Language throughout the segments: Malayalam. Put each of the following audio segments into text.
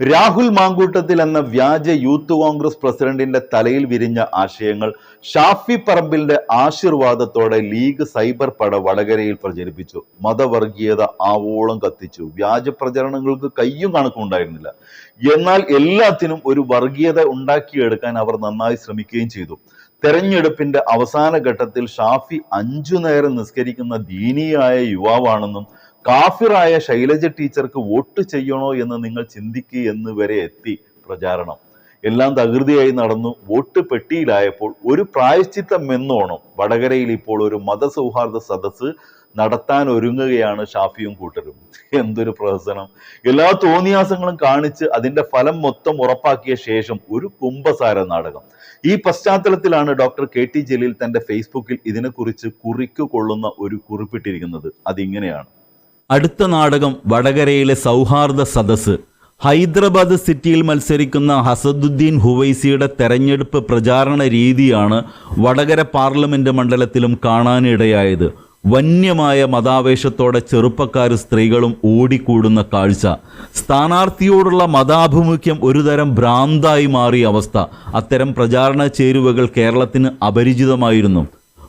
രാഹുൽ മാങ്കൂട്ടത്തിൽ എന്ന വ്യാജ യൂത്ത് കോൺഗ്രസ് പ്രസിഡന്റിന്റെ തലയിൽ വിരിഞ്ഞ ആശയങ്ങൾ ഷാഫി പറമ്പിലിന്റെ ആശീർവാദത്തോടെ ലീഗ് സൈബർ പട വടകരയിൽ പ്രചരിപ്പിച്ചു. മതവർഗീയത ആവോളം കത്തിച്ചു. വ്യാജ പ്രചരണങ്ങൾക്ക് കയ്യും കണക്കും ഉണ്ടായിരുന്നില്ല. എന്നാൽ എല്ലാത്തിനും ഒരു വർഗീയത ഉണ്ടാക്കിയെടുക്കാൻ അവർ നന്നായി ശ്രമിക്കുകയും ചെയ്തു. തെരഞ്ഞെടുപ്പിന്റെ അവസാന ഘട്ടത്തിൽ ഷാഫി അഞ്ചു നേരം നിസ്കരിക്കുന്ന ദീനിയായ യുവാവാണെന്നും കാഫിറായ ശൈലജ ടീച്ചർക്ക് വോട്ട് ചെയ്യണോ എന്ന് നിങ്ങൾ ചിന്തിക്കുക എന്ന് വരെ എത്തി പ്രചാരണം. എല്ലാം തകൃതിയായി നടന്നു. വോട്ട് പെട്ടിയിലായപ്പോൾ ഒരു പ്രായശ്ചിത്തം എന്നോണം. വടകരയിൽ ഇപ്പോൾ ഒരു മതസൗഹാർദ്ദ സദസ്സ് നടത്താൻ ഒരുങ്ങുകയാണ് ഷാഫിയും കൂട്ടരും. എന്തൊരു പ്രഹസനം. എല്ലാ തോന്നിയാസങ്ങളും കാണിച്ച് അതിന്റെ ഫലം മൊത്തം ഉറപ്പാക്കിയ ശേഷം ഒരു കുംഭസാര നാടകം. ഈ പശ്ചാത്തലത്തിലാണ് ഡോക്ടർ കെ ടി ജലീൽ തന്റെ ഫേസ്ബുക്കിൽ ഇതിനെക്കുറിച്ച് കുറിക്കു കൊള്ളുന്ന ഒരു കുറിപ്പിട്ടിരിക്കുന്നത്. അതിങ്ങനെയാണ്. അടുത്ത നാടകം വടകരയിലെ സൗഹാർദ്ദ സദസ്സ്. ഹൈദരാബാദ് സിറ്റിയിൽ മത്സരിക്കുന്ന ഹസദുദ്ദീൻ ഹുവൈസിയുടെ തെരഞ്ഞെടുപ്പ് പ്രചാരണ രീതിയാണ് വടകര പാർലമെന്റ് മണ്ഡലത്തിലും കാണാനിടയായത്. വന്യമായ മതാവേശത്തോടെ ചെറുപ്പക്കാർ സ്ത്രീകളും ഓടിക്കൂടുന്ന കാഴ്ച. സ്ഥാനാർത്ഥിയോടുള്ള മതാഭിമുഖ്യം ഒരുതരം ഭ്രാന്തായി മാറിയ അവസ്ഥ. അത്തരം പ്രചാരണ ചേരുവകൾ കേരളത്തിന് അപരിചിതമായിരുന്നു.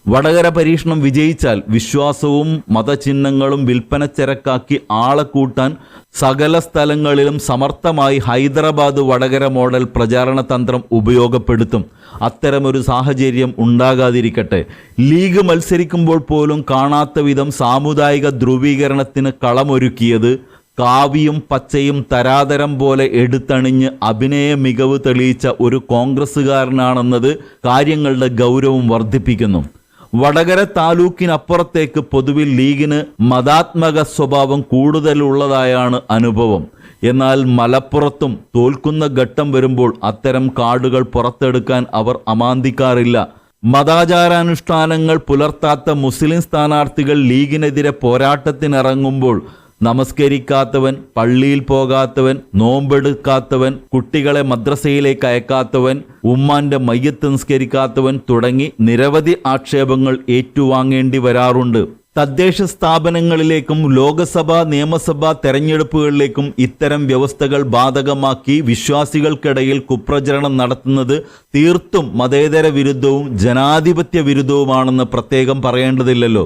വടകര പരീക്ഷണം വിജയിച്ചാൽ വിശ്വാസവും മതചിഹ്നങ്ങളും വിൽപ്പന ചരക്കാക്കി ആളെ കൂട്ടാൻ സകല സ്ഥലങ്ങളിലും സമർത്ഥമായി ഹൈദരാബാദ് വടകര മോഡൽ പ്രചാരണ തന്ത്രം ഉപയോഗപ്പെടുത്തും. അത്തരമൊരു സാഹചര്യം ഉണ്ടാകാതിരിക്കട്ടെ. ലീഗ് മത്സരിക്കുമ്പോൾ പോലും കാണാത്ത വിധം സാമുദായിക ധ്രുവീകരണത്തിന് കളമൊരുക്കിയത് കാവിയും പച്ചയും തരാതരം പോലെ എടുത്തണിഞ്ഞ് അഭിനയ മികവ് തെളിയിച്ച ഒരു കോൺഗ്രസ്സുകാരനാണെന്നത് കാര്യങ്ങളുടെ ഗൗരവം വർദ്ധിപ്പിക്കുന്നു. വടകര താലൂക്കിനപ്പുറത്തേക്ക് പൊതുവിൽ ലീഗിന് മതാത്മക സ്വഭാവം കൂടുതലുള്ളതായാണ് അനുഭവം. എന്നാൽ മലപ്പുറത്തും തോൽക്കുന്ന ഘട്ടം വരുമ്പോൾ അത്തരം കാർഡുകൾ പുറത്തെടുക്കാൻ അവർ അമാന്തിക്കാറില്ല. മതാചാരാനുഷ്ഠാനങ്ങൾ പുലർത്താത്ത മുസ്ലിം സ്ഥാനാർത്ഥികൾ ലീഗിനെതിരെ പോരാട്ടത്തിനിറങ്ങുമ്പോൾ നമസ്കരിക്കാത്തവൻ പള്ളിയിൽ പോകാത്തവൻ നോമ്പെടുക്കാത്തവൻ കുട്ടികളെ മദ്രസയിലേക്ക് അയക്കാത്തവൻ ഉമ്മാന്റെ മയ്യത്ത് നിസ്കരിക്കാത്തവൻ തുടങ്ങി നിരവധി ആക്ഷേപങ്ങൾ ഏറ്റുവാങ്ങേണ്ടി വരാറുണ്ട്. തദ്ദേശ സ്ഥാപനങ്ങളിലേക്കും ലോകസഭാ നിയമസഭാ തെരഞ്ഞെടുപ്പുകളിലേക്കും ഇത്തരം വ്യവസ്ഥകൾ ബാധകമാക്കി വിശ്വാസികൾക്കിടയിൽ കുപ്രചരണം നടത്തുന്നത് തീർത്തും മതേതര വിരുദ്ധവും ജനാധിപത്യ വിരുദ്ധവുമാണെന്ന് പ്രത്യേകം പറയേണ്ടതില്ലല്ലോ.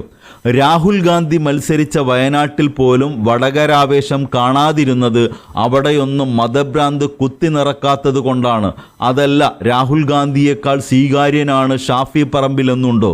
രാഹുൽ ഗാന്ധി മത്സരിച്ച വയനാട്ടിൽ പോലും വടകരാവേശം കാണാതിരുന്നത് അവിടെയൊന്നും മതഭ്രാന്ത് കുത്തി നിറക്കാത്തത് കൊണ്ടാണ്. അതല്ല രാഹുൽ ഗാന്ധിയേക്കാൾ സ്വീകാര്യനാണ് ഷാഫി പറമ്പിലെന്നുണ്ടോ?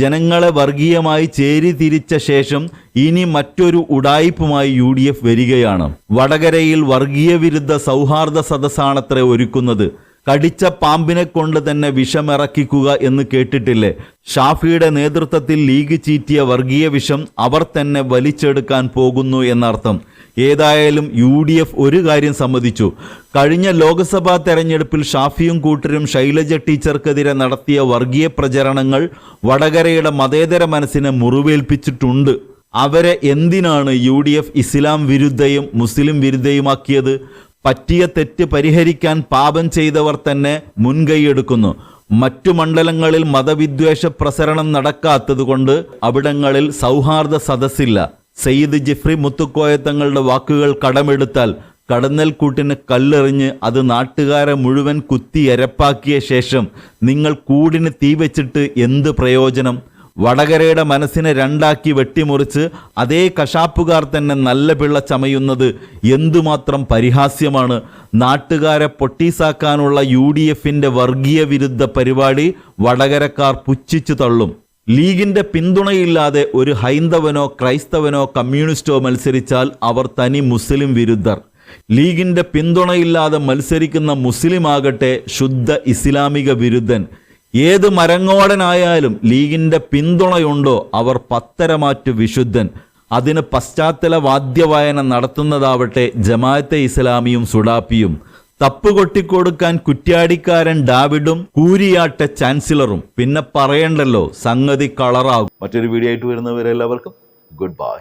ജനങ്ങളെ വർഗീയമായി ചേരി തിരിച്ച ശേഷം ഇനി മറ്റൊരു ഉടായിപ്പുമായി യു ഡി എഫ് വരികയാണ്. വടകരയിൽ വർഗീയ വിരുദ്ധ സൗഹാർദ്ദ സദസ്സാണത്രേ ഒരുക്കുന്നത്. കടിച്ച പാമ്പിനെ കൊണ്ട് തന്നെ വിഷമിറക്കിക്കുക എന്ന് കേട്ടിട്ടില്ലേ? ഷാഫിയുടെ നേതൃത്വത്തിൽ ലീഗ് ചീറ്റിയ വർഗീയ വിഷം അവർ തന്നെ വലിച്ചെടുക്കാൻ പോകുന്നു എന്നർത്ഥം. ഏതായാലും യു ഡി എഫ് ഒരു കാര്യം സമ്മതിച്ചു. കഴിഞ്ഞ ലോക്സഭാ തെരഞ്ഞെടുപ്പിൽ ഷാഫിയും കൂട്ടരും ശൈലജ ടീച്ചർക്കെതിരെ നടത്തിയ വർഗീയ പ്രചരണങ്ങൾ വടകരയുടെ മതേതര മനസ്സിനെ മുറിവേൽപ്പിച്ചിട്ടുണ്ട്. അവരെ എന്തിനാണ് യു ഡി എഫ് ഇസ്ലാം വിരുദ്ധയും മുസ്ലിം വിരുദ്ധയുമാക്കിയത്? പറ്റിയ തെറ്റ് പരിഹരിക്കാൻ പാപം ചെയ്തവർ തന്നെ മുൻകൈയെടുക്കുന്നു. മറ്റു മണ്ഡലങ്ങളിൽ മതവിദ്വേഷ പ്രസരണം നടക്കാത്തതുകൊണ്ട് അവിടങ്ങളിൽ സൗഹാർദ്ദ സദസ്സില്ല. സയ്യിദ് ജിഫ്രി മുത്തുക്കോയ തങ്ങളുടെ വാക്കുകൾ കടമെടുത്താൽ കടന്നൽ കൂട്ടിന് കല്ലെറിഞ്ഞ് അത് നാട്ടുകാരെ മുഴുവൻ കുത്തി അരപ്പാക്കിയ ശേഷം നിങ്ങൾ കൂടിന് തീ വെച്ചിട്ട് എന്ത് പ്രയോജനം? വടകരയുടെ മനസ്സിനെ രണ്ടാക്കി വെട്ടിമുറിച്ച് അതേ കശാപ്പുകാർ തന്നെ നല്ല പിള്ള ചമയുന്നത് എന്തുമാത്രം പരിഹാസ്യമാണ്. നാട്ടുകാരെ പൊട്ടീസാക്കാനുള്ള യു ഡി എഫിന്റെ വർഗീയ വിരുദ്ധ പരിപാടി വടകരക്കാർ പുച്ഛിച്ചു തള്ളും. ലീഗിന്റെ പിന്തുണയില്ലാതെ ഒരു ഹൈന്ദവനോ ക്രൈസ്തവനോ കമ്മ്യൂണിസ്റ്റോ മത്സരിച്ചാൽ അവർ തനി മുസ്ലിം വിരുദ്ധർ. ലീഗിന്റെ പിന്തുണയില്ലാതെ മത്സരിക്കുന്ന മുസ്ലിം ആകട്ടെ ശുദ്ധ ഇസ്ലാമിക വിരുദ്ധൻ. ഏത് മരങ്ങോടനായാലും ലീഗിന്റെ പിന്തുണയുണ്ടോ അവർ പത്തരമാറ്റു വിശുദ്ധൻ. അതിന് പശ്ചാത്തല വാദ്യവായന നടത്തുന്നതാവട്ടെ ജമാഅത്തെ ഇസ്ലാമിയും സുഡാപ്പിയും. തപ്പ് കൊട്ടിക്കൊടുക്കാൻ കുറ്റ്യാടിക്കാരൻ ഡാവിഡും കൂരിയാട്ട ചാൻസലറും. പിന്നെ പറയണ്ടല്ലോ സംഗതി കളറാകും. മറ്റൊരു വീഡിയോ ആയിട്ട് വരുന്നവരെല്ലാവർക്കും ഗുഡ് ബൈ.